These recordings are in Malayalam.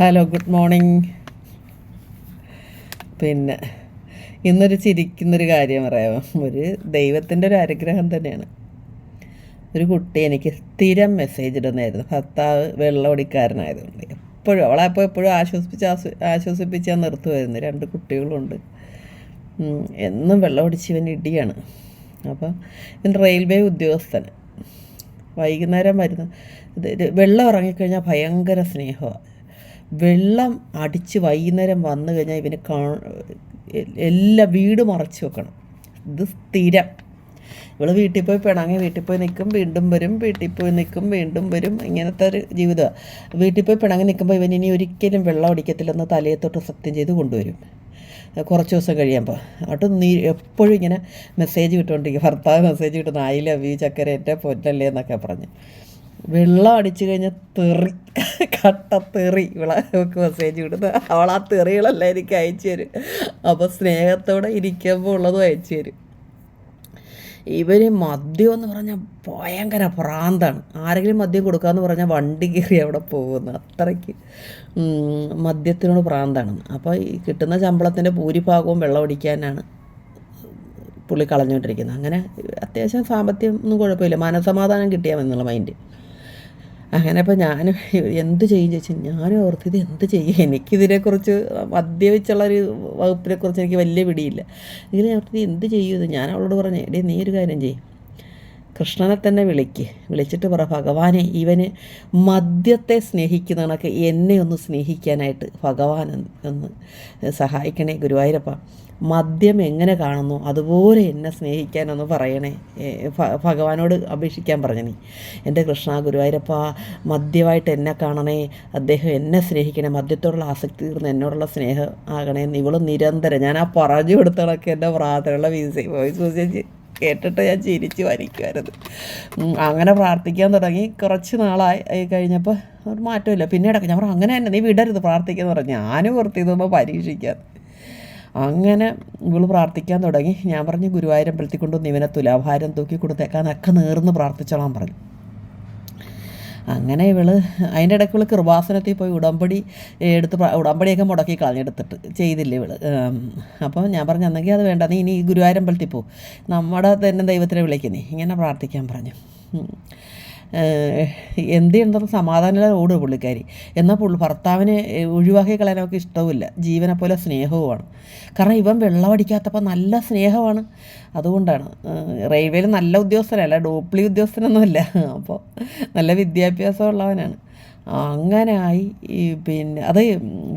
ഹലോ ഗുഡ് മോർണിംഗ് പിന്നെ ഇന്നൊരു ചിരിക്കുന്നൊരു കാര്യം പറയാമോ ഒരു ദൈവത്തിന്റെ ഒരു അനുഗ്രഹം തന്നെയാണ്. ഒരു കുട്ടി എനിക്ക് സ്ഥിരം മെസ്സേജ് ഇടുന്നതായിരുന്നു. ഭർത്താവ് വെള്ളമടിക്കാരനായതുകൊണ്ട്. എപ്പോഴും അവളെ അപ്പോൾ എപ്പോഴും ആശ്വസിപ്പിച്ച് ആശ്വസിപ്പിച്ചാൽ നിർത്തുമായിരുന്നു. രണ്ട് കുട്ടികളുണ്ട്. എന്നും വെള്ളമടിച്ച് ഇവൻ ഇടിയാണ്. അപ്പോൾ ഇവൻ റെയിൽവേ ഉദ്യോഗസ്ഥൻ. വൈകുന്നേരം വരുന്ന വെള്ളം ഇറങ്ങിക്കഴിഞ്ഞാൽ ഭയങ്കര സ്നേഹമാണ്. വെള്ളം അടിച്ച് വൈകുന്നേരം വന്നു കഴിഞ്ഞാൽ ഇവന് കാ എല്ലാ വീട് മറച്ചു വെക്കണം. ഇത് സ്ഥിരം. ഇവൾ വീട്ടിൽ പോയി പിണങ്ങി വീട്ടിൽ പോയി നിൽക്കും വീണ്ടും വരും വീട്ടിൽ പോയി നിൽക്കും വീണ്ടും വരും. ഇങ്ങനത്തെ ഒരു ജീവിതമാണ് വീട്ടിൽ പോയി പിണങ്ങി നിൽക്കുമ്പോൾ ഇവൻ ഇനി ഒരിക്കലും വെള്ളം അടിക്കത്തില്ലെന്ന് തലയെ തൊട്ട് സത്യം ചെയ്ത് കൊണ്ടുവരും. കുറച്ച് ദിവസം കഴിയുമ്പോൾ അട്ട് നീ എപ്പോഴും ഇങ്ങനെ മെസ്സേജ് വിട്ടുകൊണ്ടിരിക്കും ഭർത്താവ് മെസ്സേജ് കിട്ടുന്ന ലവ് യു ചക്കര എന്റെ പൊന്നല്ലേ എന്നൊക്കെ പറഞ്ഞ്. വെള്ളം അടിച്ചു കഴിഞ്ഞാൽ തെറി. കട്ട തെറി. ഇവളെ മെസ്സേജ് വിടുന്നത് അവൾ ആ തെറികളെല്ലാം എനിക്ക് അയച്ചു തരും. അപ്പോൾ സ്നേഹത്തോടെ ഇരിക്കുമ്പോൾ ഉള്ളതും അയച്ചു തരും. ഇവർ മദ്യം എന്ന് പറഞ്ഞാൽ ഭയങ്കര ഭ്രാന്താണ് ആരെങ്കിലും മദ്യം കൊടുക്കാമെന്ന് പറഞ്ഞാൽ വണ്ടി കയറി അവിടെ പോകുന്നു. അത്രയ്ക്ക് മദ്യത്തിനോട് ഭ്രാന്താണ് അപ്പോൾ ഈ കിട്ടുന്ന ശമ്പളത്തിന്റെ ഭൂരിഭാഗവും വെള്ളം അടിക്കാനാണ് പുള്ളി കളഞ്ഞുകൊണ്ടിരിക്കുന്നത് അങ്ങനെ അത്യാവശ്യം സാമ്പത്തികം ഒന്നും കുഴപ്പമില്ല. മനസമാധാനം കിട്ടിയാൽ എന്നുള്ള മൈൻഡ് അങ്ങനെ അപ്പോൾ ഞാൻ എന്ത് ചെയ്യും ചേച്ചി? ഞാനും ഓർത്തത് എന്ത് ചെയ്യും? എനിക്കിതിനെക്കുറിച്ച് മദ്യപിച്ചുള്ളൊരു വകുപ്പിനെക്കുറിച്ച് എനിക്ക് വലിയ പിടിയില്ല. എങ്കിലും ഞാൻ ഓർത്തത് എന്ത് ചെയ്യും ഇത്? ഞാൻ അവളോട് പറഞ്ഞു എടേ നീ ഒരു കാര്യം ചെയ്യും. കൃഷ്ണനെ തന്നെ വിളിക്ക്. വിളിച്ചിട്ട് പറ ഭഗവാനെ ഇവന് മദ്യത്തെ സ്നേഹിക്കുന്ന കണക്ക് എന്നെ ഒന്ന് സ്നേഹിക്കാനായിട്ട് ഭഗവാൻ ഒന്ന് സഹായിക്കണേ ഗുരുവായൂരപ്പ. മദ്യം എങ്ങനെ കാണുന്നു? അതുപോലെ എന്നെ സ്നേഹിക്കാനൊന്ന് പറയണേ. ഭഗവാനോട് അപേക്ഷിക്കാൻ പറഞ്ഞു നീ. എന്റെ കൃഷ്ണ ഗുരുവായൂരപ്പ മദ്യമായിട്ട് എന്നെ കാണണേ. അദ്ദേഹം എന്നെ സ്നേഹിക്കണേ. മദ്യത്തോടുള്ള ആസക്തി തീർന്ന് എന്നോടുള്ള സ്നേഹം ആകണേ. ഇവൾ നിരന്തരം ഞാൻ ആ പറഞ്ഞു കൊടുത്ത കണക്ക് എന്റെ പ്രാർത്ഥനയുള്ള വോയിസ് മെസ്സേജ് കേട്ടിട്ട് ഞാൻ ചിരിച്ച് വരിക്കുമായിരുന്നു അങ്ങനെ പ്രാർത്ഥിക്കാൻ തുടങ്ങി. കുറച്ച് നാളായി കഴിഞ്ഞപ്പോൾ ഒരു മാറ്റമില്ല. പിന്നീട് ഞാൻ പറഞ്ഞു അങ്ങനെ തന്നെ നീ വിടരുത് പ്രാർത്ഥിക്കാന്ന് പറഞ്ഞു. ഞാനും പുറത്ത് ഇതൊന്ന് പരീക്ഷിക്കാതെ അങ്ങനെ ഇവൾ പ്രാർത്ഥിക്കാൻ തുടങ്ങി. ഞാൻ പറഞ്ഞു ഗുരുവായൂരമ്പലത്തിൽ കൊണ്ടുവന്ന് ഇവനെ തുലാഭാരം തൂക്കി കൊടുത്തേക്കാന്നൊക്കെ നേർന്ന് പ്രാർത്ഥിച്ചോളാൻ പറഞ്ഞു. അങ്ങനെ ഇവൾ അതിന്റെ ഇടയ്ക്ക് ഇവൾ കൃപാസനത്തിൽ പോയി ഉടമ്പടി എടുത്ത് ഉടമ്പടിയൊക്കെ മുടക്കി കളഞ്ഞെടുത്തിട്ട് ചെയ്തില്ല ഇവൾ. അപ്പോൾ ഞാൻ പറഞ്ഞു അത് വേണ്ട. നീ ഇനി ഗുരുവായൂരമ്പലത്തിൽ പോകും നമ്മുടെ തന്നെ ദൈവത്തിനെ വിളിക്കുന്നേ ഇങ്ങനെ പ്രാർത്ഥിക്കാൻ പറഞ്ഞു. ഉം. ഏഹ് എന്ത് ചെയ്യണമെന്ന് സമാധാനമില്ലാതെ ഓടുക പുള്ളിക്കാരി. എന്നാൽ പുള്ളി ഭർത്താവിനെ ഒഴിവാക്കി കളയാനൊക്കെ ഇഷ്ടവുമില്ല. ജീവനെ പോലെ സ്നേഹവുമാണ്. കാരണം ഇവൻ വെള്ളമടിക്കാത്തപ്പോൾ നല്ല സ്നേഹമാണ്. അതുകൊണ്ടാണ് റെയിൽവേയിൽ നല്ല ഉദ്യോഗസ്ഥനല്ല ഡോപ്ലി ഉദ്യോഗസ്ഥനൊന്നുമല്ല. അപ്പോൾ നല്ല വിദ്യാഭ്യാസമുള്ളവനാണ്. അങ്ങനായി ഈ പിന്നെ അത്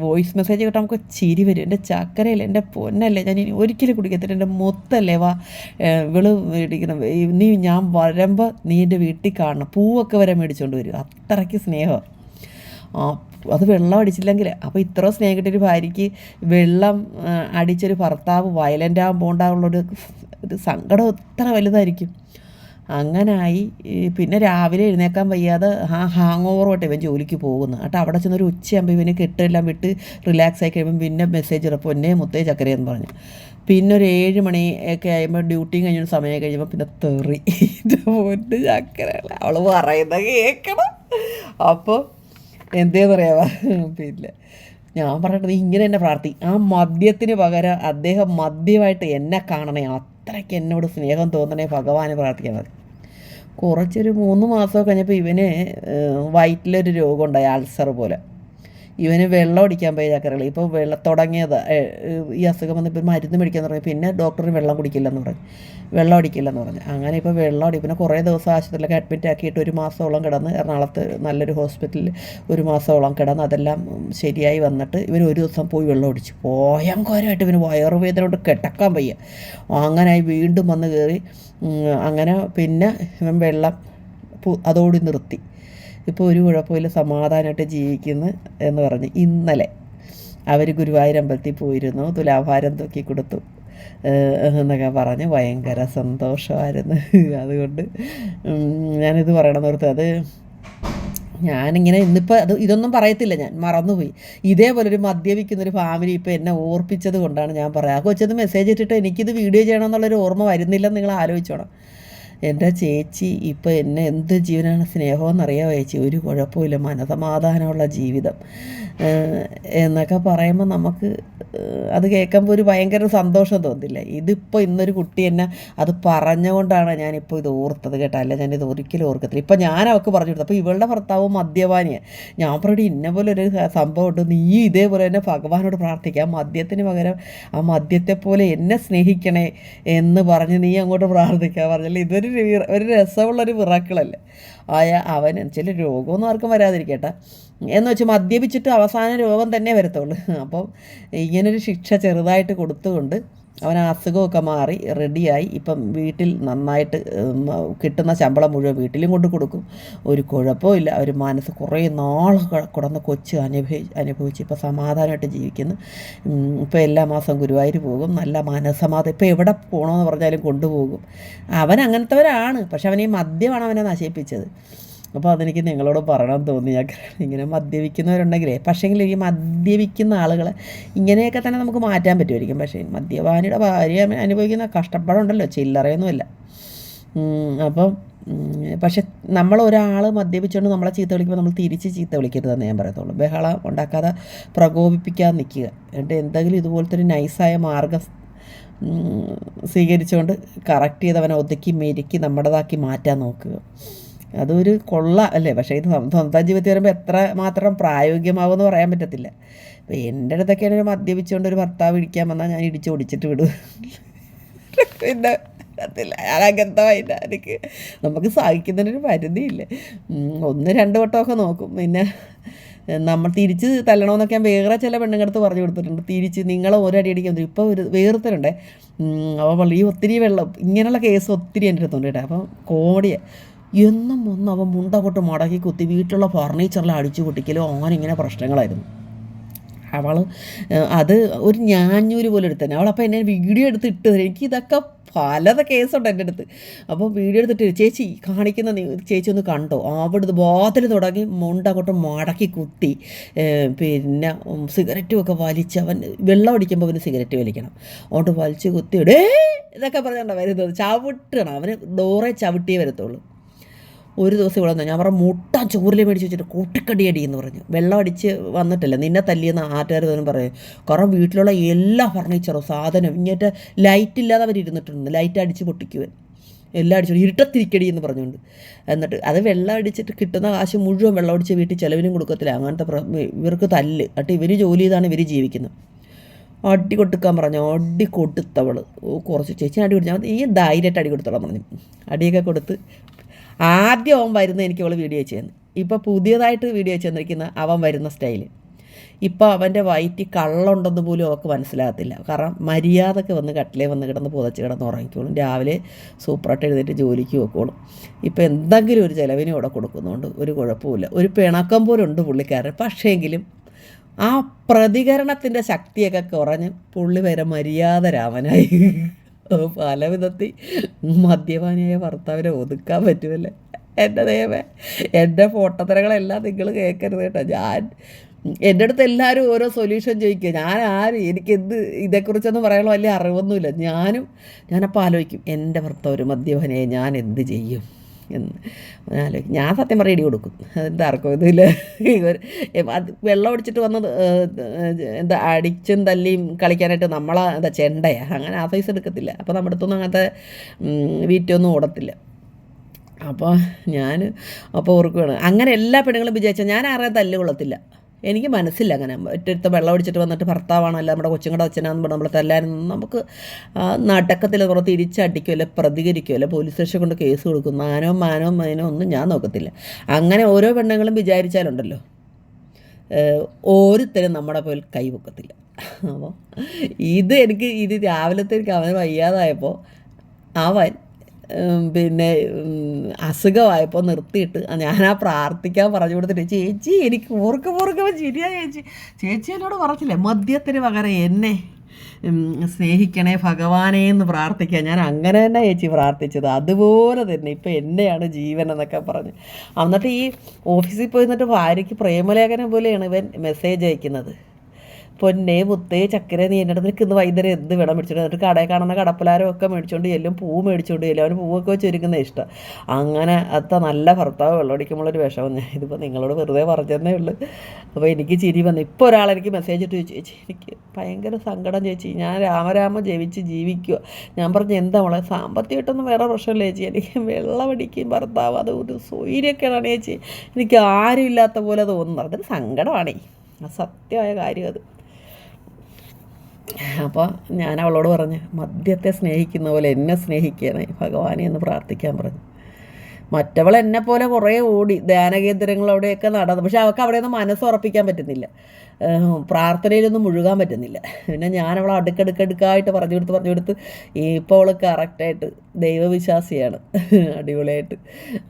വോയിസ് മെസ്സേജ് കേട്ടോ നമുക്ക് ചിരി വരും. എന്റെ ചക്കരയല്ലേ എന്റെ പൊന്നല്ലേ ഞാൻ ഇനി ഒരിക്കലും കുടിക്കത്തില്ല. എന്റെ മൊത്തല്ലേ വാ ഏഹ് ഇവൾ മേടിക്കണം നീ ഞാൻ വരുമ്പോൾ നീ എന്റെ വീട്ടിൽ കാണണം. പൂവൊക്കെ വരെ മേടിച്ചുകൊണ്ട് വരും. അത്രയ്ക്ക് സ്നേഹം. അത് വെള്ളം അടിച്ചില്ലെങ്കിൽ അപ്പോൾ ഇത്ര സ്നേഹം കിട്ടിയൊരു ഭാര്യയ്ക്ക് വെള്ളം അടിച്ചൊരു ഭർത്താവ് വയലന്റ് ആകുമ്പോൾ ഉണ്ടാകുള്ളൊരു ഒരു സങ്കടം എത്ര വലുതായിരിക്കും. അങ്ങനായി പിന്നെ രാവിലെ എഴുന്നേക്കാൻ വയ്യാതെ ആ ഹാങ് ഓവർ തൊട്ട് ഇവൻ ജോലിക്ക് പോകുന്നു. കേട്ടോ അവിടെ ചെന്നൊരു ഉച്ചയാകുമ്പോൾ ഇവന് കെട്ടെല്ലാം വിട്ട് റിലാക്സ് ആയി കഴിയുമ്പോൾ പിന്നെ മെസ്സേജ് ഇറപ്പോൾ എന്നെ മുത്തേ ചക്കരയെന്ന് പറഞ്ഞു. പിന്നെ ഒരു ഏഴ് മണി ഒക്കെ ആകുമ്പോൾ ഡ്യൂട്ടി കഴിഞ്ഞ സമയം കഴിയുമ്പോൾ പിന്നെ തെറി. പൊന്ന് ചക്കര അവൾ പറയുന്നത് കേൾക്കണം അപ്പോൾ എന്തേന്നറിയാവാ? പിന്നെ ഞാൻ പറഞ്ഞിട്ട് ഇങ്ങനെ തന്നെ പ്രാർത്ഥി. ആ മദ്യത്തിന് പകരം അദ്ദേഹം മദ്യമായിട്ട് എന്നെ കാണണേ. അത്രയ്ക്ക് എന്നോട് സ്നേഹം തോന്നണേ ഭഗവാനെ പ്രാർത്ഥിക്കാൻ മതി കുറച്ചൊരു മൂന്ന് മാസമൊക്കെ കഴിഞ്ഞപ്പോൾ ഇവന് വയറ്റിലൊരു രോഗമുണ്ടായി അൾസർ പോലെ. ഇവന് വെള്ളം അടിക്കാൻ പോയ ചക്കരകളി. ഇപ്പോൾ വെള്ളം തുടങ്ങിയത് ഈ അസുഖം വന്ന് ഇപ്പം മരുന്ന് മേടിക്കാൻ പറഞ്ഞു പിന്നെ ഡോക്ടറിന് വെള്ളം കുടിക്കില്ലെന്ന് പറഞ്ഞു. വെള്ളം അടിക്കില്ലെന്ന് പറഞ്ഞു. അങ്ങനെ ഇപ്പോൾ വെള്ളം അടി പിന്നെ കുറേ ദിവസം ആശുപത്രിയിലൊക്കെ അഡ്മിറ്റ് ആക്കിയിട്ട് ഒരു മാസത്തോളം കിടന്ന് എറണാകുളത്ത് നല്ലൊരു ഹോസ്പിറ്റലിൽ ഒരു മാസത്തോളം കിടന്ന് അതെല്ലാം ശരിയായി വന്നിട്ട് ഇവർ ഒരു ദിവസം പോയി വെള്ളം അടിച്ചു. ഭയങ്കരമായിട്ട് ഇവന് വയറുവേദന കൊണ്ട് കിടക്കാൻ വയ്യ. അങ്ങനെ വീണ്ടും വന്ന് കയറി അങ്ങനെ പിന്നെ ഇവൻ വെള്ളം അതോടി നിർത്തി. ഇപ്പോൾ ഒരു കുഴപ്പമില്ല സമാധാനമായിട്ട് ജീവിക്കുന്നു എന്ന് പറഞ്ഞ്. ഇന്നലെ അവർ ഗുരുവായൂർ അമ്പലത്തിൽ പോയിരുന്നു തുലാഭാരം തൂക്കി കൊടുത്തു എന്നൊക്കെ പറഞ്ഞ്. ഭയങ്കര സന്തോഷമായിരുന്നു. അതുകൊണ്ട് ഞാനിത് പറയണമെന്ന് ഓർത്ത് അത് ഞാനിങ്ങനെ ഇന്നിപ്പോൾ അത് ഇതൊന്നും പറയത്തില്ല ഞാൻ മറന്നുപോയി. ഇതേപോലെ ഒരു മദ്യപിക്കുന്ന ഒരു ഫാമിലി ഇപ്പോൾ എന്നെ ഓർപ്പിച്ചത് കൊണ്ടാണ് ഞാൻ പറയാം ആ കൊച്ചത് മെസ്സേജ് ഇട്ടിട്ട് എനിക്കിത് വീഡിയോ ചെയ്യണമെന്നുള്ളൊരു ഓർമ്മ വരുന്നില്ലെന്ന് നിങ്ങൾ ആലോചിച്ചോണം. എന്റെ ചേച്ചി ഇപ്പോൾ എന്നെ എന്ത് ജീവനാണ് സ്നേഹമെന്നറിയാമോ ചേച്ചി? ഒരു കുഴപ്പമില്ല മനസമാധാനമുള്ള ജീവിതം. എന്നൊക്കെ പറയുമ്പോൾ നമുക്ക് അത് കേൾക്കുമ്പോൾ ഒരു ഭയങ്കര സന്തോഷം തോന്നില്ല. ഇതിപ്പോൾ ഇന്നൊരു കുട്ടി എന്നെ അത് പറഞ്ഞുകൊണ്ടാണ് ഞാനിപ്പോൾ ഇത് ഓർത്തത് കേട്ടോ. അല്ല ഞാനിത് ഒരിക്കലും ഓർക്കത്തില്ല. ഇപ്പം ഞാൻ അവൾക്ക് പറഞ്ഞു കൊടുത്തു. അപ്പോൾ ഇവളുടെ ഭർത്താവ് മദ്യപാനിയാണ് ഞാൻ പറഞ്ഞു ഇന്ന പോലെ ഒരു സംഭവം ഉണ്ട്. നീ ഇതേപോലെ തന്നെ ഭഗവാനോട് പ്രാർത്ഥിക്കുക ആ മദ്യത്തിന് പകരം ആ മദ്യത്തെ പോലെ എന്നെ സ്നേഹിക്കണേ എന്ന് പറഞ്ഞ് നീ അങ്ങോട്ട് പ്രാർത്ഥിക്കുക പറഞ്ഞാൽ ഇതൊരു രി- ഒരു രസമുള്ളൊരു വിറാക്കളല്ലേ? ആയ അവൻ ചില രോഗമൊന്നും ആർക്കും വരാതിരിക്കട്ടെ. എന്ന് വെച്ച് മദ്യപിച്ചിട്ട് അവസാന രോഗം തന്നെ വരത്തുള്ളൂ. അപ്പം ഇങ്ങനൊരു ശിക്ഷ ചെറുതായിട്ട് കൊടുത്തുകൊണ്ട് അവൻ അസുഖമൊക്കെ മാറി റെഡിയായി. ഇപ്പം വീട്ടിൽ നന്നായിട്ട് കിട്ടുന്ന ശമ്പളം മുഴുവൻ വീട്ടിലും കൊണ്ട് കൊടുക്കും. ഒരു കുഴപ്പമില്ല. അവർ മനസ്സ് കുറേ നാൾ കിടന്ന് കൊച്ച് അനുഭവി അനുഭവിച്ച് ഇപ്പോൾ സമാധാനമായിട്ട് ജീവിക്കുന്നു. ഇപ്പോൾ എല്ലാ മാസം ഗുരുവായൂർ പോകും. നല്ല മനസ്സമാധാനം. ഇപ്പോൾ എവിടെ പോകണമെന്ന് പറഞ്ഞാലും കൊണ്ടുപോകും. അവൻ അങ്ങനത്തെവരാണ് പക്ഷെ അവൻ ഈ മദ്യമാണ് അവനെ നശിപ്പിച്ചത്. അപ്പോൾ അതെനിക്ക് നിങ്ങളോട് പറയണം തോന്നി. ഞാൻ ഇങ്ങനെ മദ്യപിക്കുന്നവരുണ്ടെങ്കിലേ പക്ഷേങ്കിൽ ഈ മദ്യപിക്കുന്ന ആളുകളെ ഇങ്ങനെയൊക്കെ തന്നെ നമുക്ക് മാറ്റാൻ പറ്റുമായിരിക്കും. പക്ഷേ മദ്യപാനിയുടെ ഭാര്യ അനുഭവിക്കുന്ന കഷ്ടപ്പാടുണ്ടല്ലോ ചില്ലറയൊന്നുമില്ല. അപ്പം പക്ഷെ നമ്മൾ ഒരാൾ മദ്യപിച്ചുകൊണ്ട് നമ്മളെ ചീത്ത വിളിക്കുമ്പോൾ നമ്മൾ തിരിച്ച് ചീത്ത വിളിക്കരുതെന്ന് ഞാൻ പറയത്തുള്ളൂ. ബഹളം ഉണ്ടാക്കാതെ പ്രകോപിപ്പിക്കാതെ നിൽക്കുക. എന്നിട്ട് എന്തെങ്കിലും ഇതുപോലത്തെ ഒരു നൈസായ മാർഗം സ്വീകരിച്ചുകൊണ്ട് കറക്റ്റ് ചെയ്ത് അവനെ ഒതുക്കി മെരുക്കി നമ്മുടേതാക്കി മാറ്റാൻ നോക്കുക. അതൊരു കൊള്ള അല്ലേ? പക്ഷേ ഇത് സ്വന്തം ജീവിതത്തിൽ വരുമ്പോൾ എത്ര മാത്രം പ്രായോഗികമാവുമെന്ന് പറയാൻ പറ്റത്തില്ല. അപ്പോൾ എന്റെ അടുത്തൊക്കെ ഒരു മദ്യപിച്ചുകൊണ്ട് ഒരു ഭർത്താവ് ഇടിക്കാൻ വന്നാൽ ഞാൻ ഇടിച്ച് ഓടിച്ചിട്ട് വിടും. പിന്നെ പറ്റത്തില്ല. ഞാൻ അങ്ങനത്തെ എനിക്ക് നമുക്ക് സഹിക്കുന്നതിനൊരു പരിധിയില്ല. ഒന്ന് രണ്ട് വട്ടമൊക്കെ നോക്കും. പിന്നെ നമ്മൾ തിരിച്ച് തല്ലണമെന്നൊക്കെ ഞാൻ വേറെ ചില പെണ്ണുങ്ങളടുത്ത് പറഞ്ഞു കൊടുത്തിട്ടുണ്ട്. തിരിച്ച് നിങ്ങൾ ഒരടി അടിക്കാൻ ഇപ്പോൾ ഒരു വേർത്തലുണ്ടേ അപ്പോൾ ഈ ഒത്തിരി വെള്ളം ഇങ്ങനെയുള്ള കേസ് ഒത്തിരി എന്റെ അടുത്തുണ്ട് കേട്ടോ. അപ്പം കോടിയ എന്നും ഒന്ന് അവൻ മുണ്ടകൊട്ട് മടക്കി കുത്തി വീട്ടിലുള്ള ഫർണിച്ചറിൽ അടിച്ചു പൊട്ടിക്കലോ അങ്ങനെ ഇങ്ങനെ പ്രശ്നങ്ങളായിരുന്നു. അവൾ അത് ഒരു ഞാഞ്ഞൂര് പോലെ എടുത്തന്നെ. അവളപ്പോൾ എന്നെ വീഡിയോ എടുത്ത് ഇട്ട് എനിക്ക് ഇതൊക്കെ പലത കേസുണ്ട് എന്റെ അടുത്ത്. അപ്പോൾ വീഡിയോ എടുത്തിട്ട് ചേച്ചി കാണിക്കുന്ന ചേച്ചി ഒന്ന് കണ്ടോ? അവിടുന്ന് ബോധത്തിൽ തുടങ്ങി മുണ്ടങ്ങോട്ട് മടക്കി കുത്തി പിന്നെ സിഗരറ്റും ഒക്കെ വലിച്ച് അവൻ വെള്ളം അടിക്കുമ്പോൾ അവന് സിഗരറ്റ് വലിക്കണം. അതുകൊണ്ട് വലിച്ച് കുത്തി ഇടേ. ഇതൊക്കെ പറഞ്ഞുകൊണ്ടാണ് വരുന്നത്. ചവിട്ടണം. അവന് ഡോറെ ചവിട്ടിയേ വരത്തുള്ളൂ. ഒരു ദിവസം ഇവിടെ വന്നു. ഞാൻ പറഞ്ഞ മുട്ട ചോറിൽ മേടിച്ച് വെച്ചിട്ട് കൂട്ടിക്കടി അടി എന്ന് പറഞ്ഞു. വെള്ളം അടിച്ച് വന്നിട്ടില്ല? നിന്നെ തല്ലിയെന്ന് ആറ്റുകാർ തന്നെ പറയും. കാരണം വീട്ടിലുള്ള എല്ലാ ഫർണിച്ചറും സാധനവും ഇങ്ങോട്ട് ലൈറ്റ് ഇല്ലാതെ അവർ ഇരുന്നിട്ടുണ്ട്. ലൈറ്റ് അടിച്ച് പൊട്ടിക്കുവൻ. എല്ലാം അടിച്ചു ഇരുട്ടത്തിരിക്കടി എന്ന് പറഞ്ഞുകൊണ്ട്. എന്നിട്ട് അത് വെള്ളം അടിച്ചിട്ട് കിട്ടുന്ന കാശ് മുഴുവൻ വെള്ളം അടിച്ച് വീട്ടിൽ ചിലവിനും കൊടുക്കത്തില്ല. അങ്ങനത്തെ ഇവർക്ക് തല്ല്. എന്നിട്ട് ഇവർ ജോലി ചെയ്താണ് ഇവർ ജീവിക്കുന്നത്. അടി കൊടുക്കാൻ പറഞ്ഞു. അടി കൊടുത്തവൾ കുറച്ച് ചേച്ചി അടി കൊടുത്തു. ഈ ധൈര്യമായിട്ട് അടി കൊടുത്തോളാം പറഞ്ഞു. അടിയൊക്കെ കൊടുത്ത് ആദ്യം അവൻ വരുന്ന എനിക്ക് അവൾ വീഡിയോ ചെയ്യുന്നു ഇപ്പോൾ പുതിയതായിട്ട് വീഡിയോ ചെന്നിരിക്കുന്ന അവൻ വരുന്ന സ്റ്റൈൽ ഇപ്പോൾ അവന്റെ വയറ്റിൽ കള്ളുണ്ടെന്ന് പോലും അവൾക്ക് മനസ്സിലാകത്തില്ല. കാരണം മര്യാദയ്ക്ക് വന്ന് കട്ടിലേ വന്ന് കിടന്ന് പുതച്ച് കിടന്ന് ഉറങ്ങിക്കോളും. രാവിലെ സൂപ്പറായിട്ട് എഴുന്നേറ്റ് ജോലിക്ക് പോയിക്കോളും. ഇപ്പോൾ എന്തെങ്കിലും ഒരു ചിലവിനും ഇവിടെ കൊടുക്കുന്നുണ്ട്. ഒരു കുഴപ്പമില്ല ഒരു പിണക്കം പോലും ഉണ്ട് പുള്ളിക്കാരൻ. പക്ഷേങ്കിലും ആ പ്രതികരണത്തിന്റെ ശക്തിയൊക്കെ കുറഞ്ഞ് പുള്ളി വരെ മര്യാദ രാമനായി പല വിധത്തിൽ മദ്യപാനിയായ ഭർത്താവിനെ ഒതുക്കാൻ പറ്റുമല്ലേ? എന്റെ ദൈവമേ എന്റെ പൊട്ടത്തരങ്ങളെല്ലാം നിങ്ങൾ കേൾക്കരുത് കേട്ടോ. ഞാൻ എന്റെ അടുത്ത് എല്ലാവരും ഓരോ സൊല്യൂഷൻ ചോദിക്കുക ഞാൻ ആരും എനിക്ക് എന്ത് ഇതേക്കുറിച്ചൊന്നും പറയാനുള്ള വലിയ അറിവൊന്നുമില്ല. ഞാനും ഞാനപ്പോൾ ആലോചിക്കും എന്റെ ഭർത്താവ് ഒരു മദ്യപാനിയെ ഞാൻ എന്ത് ചെയ്യും? എന്ന്. ആലോചിക്കും. ഞാൻ സത്യം പറയും ഇടി കൊടുക്കും. അതിന്റെ ആർക്കും ഇതില്ല വെള്ളം ഒടിച്ചിട്ട് വന്നത് എന്താ അടിച്ചും തല്ലിയും കളിക്കാനായിട്ട് നമ്മളെ എന്താ ചെണ്ടയാ? അങ്ങനെ ആ സൈസ് എടുക്കത്തില്ല. അപ്പോൾ നമ്മുടെ അടുത്തൊന്നും അങ്ങനത്തെ വീറ്റൊന്നും ഓടത്തില്ല. അപ്പോൾ ഞാൻ അപ്പോൾ ഓർക്കുകയാണ് അങ്ങനെ എല്ലാ പെണ്ണുങ്ങളും വിചാരിച്ചാൽ ഞാൻ ആരെയും തല്ല് കൊള്ളത്തില്ല. എനിക്ക് മനസ്സില്ല അങ്ങനെ. ഒറ്റടുത്ത് വെള്ളം അടിച്ചിട്ട് വന്നിട്ട് ഭർത്താവാണല്ല നമ്മുടെ കൊച്ചുങ്ങളുടെ അച്ഛനാന്ന് പറഞ്ഞാൽ നമ്മളെ തല്ലാനൊന്നും നമുക്ക് നടക്കത്തില്ല കുറേ തിരിച്ചടിക്കുമല്ലോ പ്രതികരിക്കുമല്ലോ പോലീസ് സ്റ്റേഷൻ കൊണ്ട് കേസ് കൊടുക്കും. മാനോ മാനോ മാനോ ഒന്നും ഞാൻ നോക്കത്തില്ല. അങ്ങനെ ഓരോ പെണ്ണുങ്ങളും വിചാരിച്ചാലുണ്ടല്ലോ. ഓരോരുത്തരും നമ്മുടെ പോൽ കൈ പൊക്കത്തില്ല. അപ്പോൾ ഇത് എനിക്ക് ഇത് രാവിലത്തെ എനിക്ക് അവന് വയ്യാതായപ്പോൾ അവൻ പിന്നെ അസുഖമായപ്പോൾ നിർത്തിയിട്ട് ഞാൻ ആ പ്രാർത്ഥിക്കാൻ പറഞ്ഞു കൊടുത്തിട്ട് ചേച്ചി എനിക്ക് ഓർക്ക് ഓർക്കുമ്പോൾ ശരിയാ ചേച്ചി. ചേച്ചി എന്നോട് പറഞ്ഞില്ലേ മദ്യത്തിന് പകരം എന്നെ സ്നേഹിക്കണേ ഭഗവാനെ എന്ന് പ്രാർത്ഥിക്കുക ഞാൻ അങ്ങനെ തന്നെ ചേച്ചി പ്രാർത്ഥിച്ചത്. അതുപോലെ തന്നെ ഇപ്പം എന്നെയാണ് ജീവൻ എന്നൊക്കെ പറഞ്ഞ്. എന്നിട്ട് ഈ ഓഫീസിൽ പോയി നിന്നിട്ട് ഭാര്യയ്ക്ക് പ്രേമലേഖനം പോലെയാണ് ഇവൻ മെസ്സേജ് അയക്കുന്നത്. പൊന്നേ മുത്തേ ചക്കര നീ എന്റെ അടുത്ത് നിൽക്കുന്ന. വൈകുന്നേരം എന്ത് വേണം മേടിച്ചോണ്ട് എന്നിട്ട് കടയിൽ കാണുന്ന കടപ്പിലാരും ഒക്കെ മേടിച്ചോണ്ട് എല്ലാം പൂ മേടിച്ചോണ്ട് ചെല്ലും. അവന് പൂവൊക്കെ വെച്ച് ഒരുക്കുന്ന ഇഷ്ടം. അങ്ങനെ അത്ര നല്ല ഭർത്താവ് വെള്ളമടിക്കുമ്പോഴൊരു വിഷമം ഞാൻ ഇതിപ്പോൾ നിങ്ങളോട് വെറുതെ പറഞ്ഞതന്നേ ഉള്ളൂ. അപ്പോൾ എനിക്ക് ചിരി വന്നു. ഇപ്പോൾ ഒരാളെനിക്ക് മെസ്സേജ് ഇട്ട് ചേച്ചി എനിക്ക് ഭയങ്കര സങ്കടം ചേച്ചി. ഞാൻ രാമരാമ ജപിച്ച് ജീവിക്കുക ഞാൻ പറഞ്ഞു എന്താ മോളെ? സാമ്പത്തികമായിട്ടൊന്നും വേറെ പ്രശ്നമില്ല ചേച്ചി. എനിക്ക് വെള്ളമടിക്കും ഭർത്താവ്. അത് ഒരു സൂര്യക്കേടാണ് ചേച്ചി. എനിക്ക് ആരും ഇല്ലാത്ത പോലെ തോന്നുന്നു. അതൊരു സങ്കടമാണേ. സത്യമായ കാര്യം അത്. അപ്പോൾ ഞാൻ അവളോട് പറഞ്ഞു മദ്യത്തെ സ്നേഹിക്കുന്ന പോലെ എന്നെ സ്നേഹിക്കണേ ഭഗവാനെ എന്ന് പ്രാർത്ഥിക്കാൻ പറഞ്ഞു. മറ്റവൾ എന്നെ പോലെ കുറേ ഓടി ധ്യാനകേന്ദ്രങ്ങൾ അവിടെയൊക്കെ നടന്നു. പക്ഷെ അവൾക്ക് അവിടെയൊന്നും നിന്ന് മനസ്സുറപ്പിക്കാൻ പറ്റുന്നില്ല. പ്രാർത്ഥനയിലൊന്നും മുഴുകാൻ പറ്റുന്നില്ല. പിന്നെ ഞാൻ അവളെ അടുക്കടുക്കടുക്കായിട്ട് പറഞ്ഞു കൊടുത്ത് പറഞ്ഞു കൊടുത്ത് ഇപ്പോൾ അവൾ കറക്റ്റായിട്ട് ദൈവവിശ്വാസിയാണ്. അടിപൊളിയായിട്ട്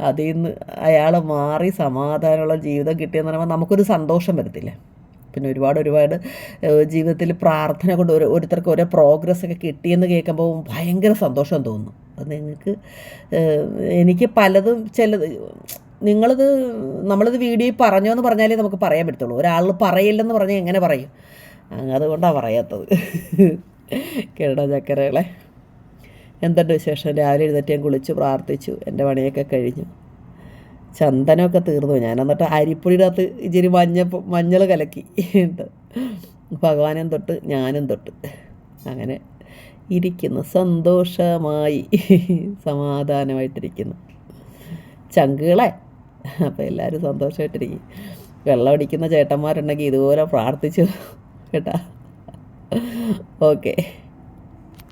അതിൽ നിന്ന് അയാൾ മാറി സമാധാനമുള്ള ജീവിതം കിട്ടിയെന്ന് പറയുമ്പോൾ നമുക്കൊരു സന്തോഷം വരത്തില്ലേ. പിന്നെ ഒരുപാട് ഒരുപാട് ജീവിതത്തിൽ പ്രാർത്ഥന കൊണ്ട് ഓരോ ഓരോരുത്തർക്ക് ഓരോ പ്രോഗ്രസ് ഒക്കെ കിട്ടിയെന്ന് കേൾക്കുമ്പോൾ ഭയങ്കര സന്തോഷം തോന്നും. അത് നിങ്ങൾക്ക് എനിക്ക് പലതും ചിലത് നിങ്ങളത് നമ്മളിത് വീഡിയോയിൽ പറഞ്ഞോ എന്ന് പറഞ്ഞാലേ നമുക്ക് പറയാൻ പറ്റത്തുള്ളൂ. ഒരാൾ പറയില്ലെന്ന് പറഞ്ഞാൽ എങ്ങനെ പറയും? അതുകൊണ്ടാണ് പറയാത്തത്. കേടാ ചക്കരകളെ? എന്തുണ്ട് വിശേഷം? രാവിലെ എഴുന്നേറ്റ് ഞാൻ കുളിച്ചു പ്രാർത്ഥിച്ചു എന്റെ പണിയൊക്കെ കഴിഞ്ഞു. ചന്ദനമൊക്കെ തീർന്നു. ഞാൻ എന്നിട്ട് അരിപ്പൊടിയുടെ അകത്ത് ഇച്ചിരി മഞ്ഞ മഞ്ഞൾ കലക്കി. ഭഗവാനും തൊട്ട് ഞാനും തൊട്ട് അങ്ങനെ ഇരിക്കുന്നു. സന്തോഷമായി സമാധാനമായിട്ടിരിക്കുന്നു. ചങ്കുകളെ അപ്പോൾ എല്ലാവരും സന്തോഷമായിട്ടിരിക്കും. വെള്ളം അടിക്കുന്ന ചേട്ടന്മാരുണ്ടെങ്കിൽ ഇതുപോലെ പ്രാർത്ഥിച്ചു കേട്ടാ. ഓക്കെ.